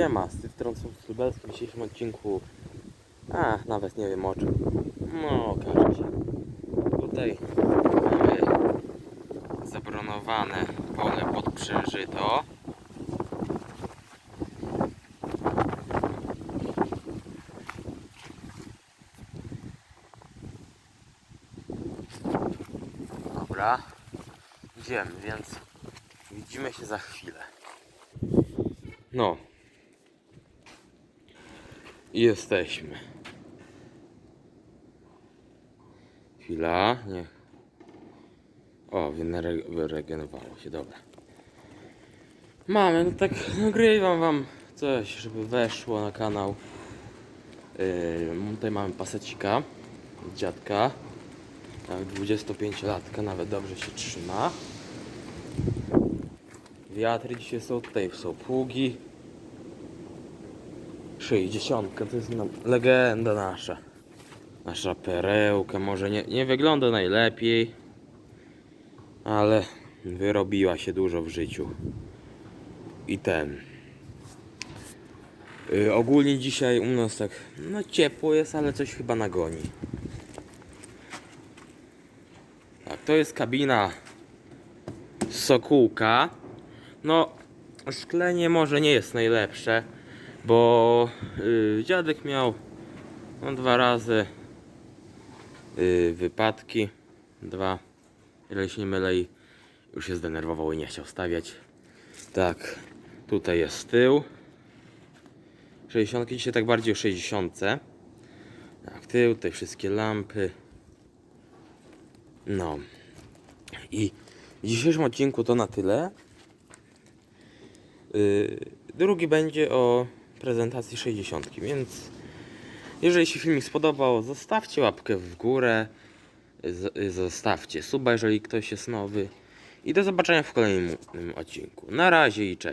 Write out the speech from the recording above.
Siema, z tej strony Lubelski w dzisiejszym odcinku. A, nawet nie wiem o czym. No, okaże się. Tutaj mamy zabronowane pole pod przężyto. Dobra, idziemy, więc widzimy się za chwilę. No. Jesteśmy. Chwila, nie. O, wyregenerowało się, dobra. Mamy, no tak nagrywam wam coś, żeby weszło na kanał. Yy, tutaj mamy pasecika, dziadka. Tak, 25-latka, nawet dobrze się trzyma. Wiatry dzisiaj są tutaj, są pługi. 60 to jest no, legenda nasza. Nasza perełka może nie, nie wygląda najlepiej, ale wyrobiła się dużo w życiu. I ten. Y, ogólnie dzisiaj u nas tak no ciepło jest, ale coś chyba nagoni. Tak, to jest kabina Sokółka. No, szklenie może nie jest najlepsze, bo y, dziadek miał no, dwa razy y, wypadki. Dwa, jeżeli się nie mylę, i już się zdenerwował i nie chciał stawiać. Tak, tutaj jest tył. 60 dzisiaj tak bardziej o 60. Tak, tył, tutaj wszystkie lampy. No. I w dzisiejszym odcinku to na tyle. Yy, drugi będzie o prezentacji 60, więc jeżeli się filmik spodobał, zostawcie łapkę w górę, zostawcie suba, jeżeli ktoś jest nowy i do zobaczenia w kolejnym odcinku. Na razie i cześć.